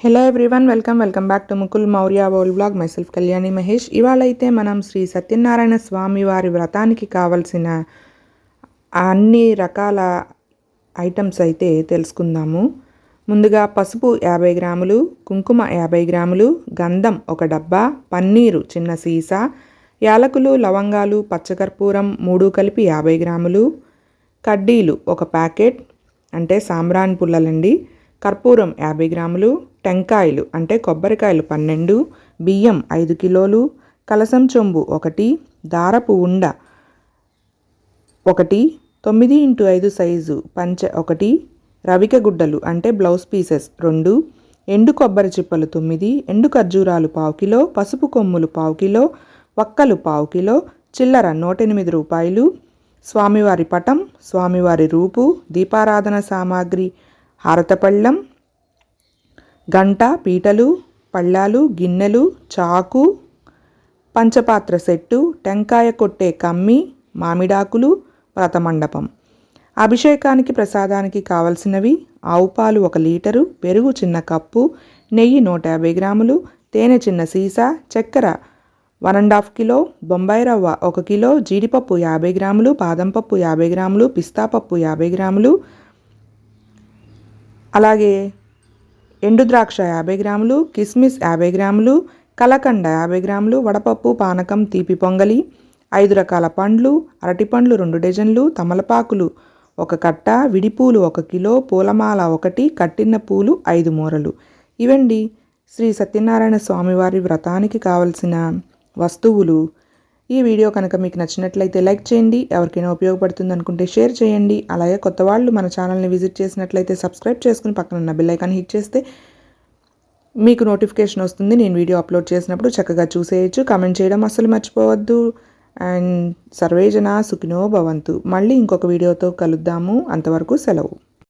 Hello everyone welcome welcome back to Mukul Maurya world blog myself Kalyani Mahesh ఇవాళ అయితే మనం శ్రీ సత్యనారాయణ స్వామి వారి వ్రతానికి కావలసిన అన్ని రకాల ఐటమ్స్ అయితే తెలుసుకుందాము. ముందుగా పసుపు యాభై గ్రాములు కుంకుమ యాభై గ్రాములు గంధం ఒక డబ్బా పన్నీరు చిన్న సీసా యాలకులు లవంగాలు పచ్చకర్పూరం మూడు కలిపి యాభై గ్రాములు కడ్డీలు ఒక ప్యాకెట్ అంటే సాంబ్రాన్ పుల్లలండి కర్పూరం యాభై గ్రాములు టెంకాయలు అంటే కొబ్బరికాయలు పన్నెండు బియ్యం ఐదు కిలోలు కలసం చెంబు ఒకటి దారపు ఉండ ఒకటి తొమ్మిది ఇంటూ ఐదు సైజు పంచ ఒకటి రవిక గుడ్డలు అంటే బ్లౌజ్ పీసెస్ రెండు ఎండు కొబ్బరి చిప్పలు తొమ్మిది ఎండు ఖర్జూరాలు పావు కిలో పసుపు కొమ్ములు పావు కిలో వక్కలు పావు కిలో చిల్లర నూట ఎనిమిది రూపాయలు స్వామివారి పటం స్వామివారి రూపు దీపారాధన సామాగ్రి హారతపళ్ళం గంట పీటలు పళ్ళాలు గిన్నెలు చాకు పంచపాత్ర సెట్టు టెంకాయ కొట్టే కమ్మి మామిడాకులు వ్రతమండపం అభిషేకానికి ప్రసాదానికి కావలసినవి ఆవు పాలు ఒక లీటరు పెరుగు చిన్న కప్పు నెయ్యి నూట యాభై గ్రాములు తేనె చిన్న సీసా చక్కెర one and half kilo Bombay రవ్వ ఒక కిలో జీడిపప్పు యాభై గ్రాములు బాదం పప్పు యాభై గ్రాములు పిస్తా పప్పు యాభై గ్రాములు అలాగే ఎండు ద్రాక్ష యాభై గ్రాములు కిస్మిస్ యాభై గ్రాములు కలకండ యాభై గ్రాములు వడపప్పు పానకం తీపి పొంగలి ఐదు రకాల పండ్లు అరటిపండ్లు రెండు డజన్లు తమలపాకులు ఒక కట్ట విడిపూలు ఒక కిలో పూలమాల ఒకటి కట్టిన పూలు ఐదు మూరలు. ఇవండి శ్రీ సత్యనారాయణ స్వామివారి వ్రతానికి కావలసిన వస్తువులు. ఈ వీడియో కనుక మీకు నచ్చినట్లయితే లైక్ చేయండి ఎవరికైనా ఉపయోగపడుతుంది అనుకుంటే షేర్ చేయండి. అలాగే కొత్త వాళ్ళు మన ఛానల్ని విజిట్ చేసినట్లయితే సబ్స్క్రైబ్ చేసుకుని పక్కన ఉన్న బెల్ ఐకాన్ హిట్ చేస్తే మీకు నోటిఫికేషన్ వస్తుంది. నేను వీడియో అప్లోడ్ చేసినప్పుడు చక్కగా చూసేయచ్చు కమెంట్ చేయడం అస్సలు మర్చిపోవద్దు. అండ్ సర్వేజన సుఖినో భవంతు. మళ్ళీ ఇంకొక వీడియోతో కలుద్దాము. అంతవరకు సెలవు.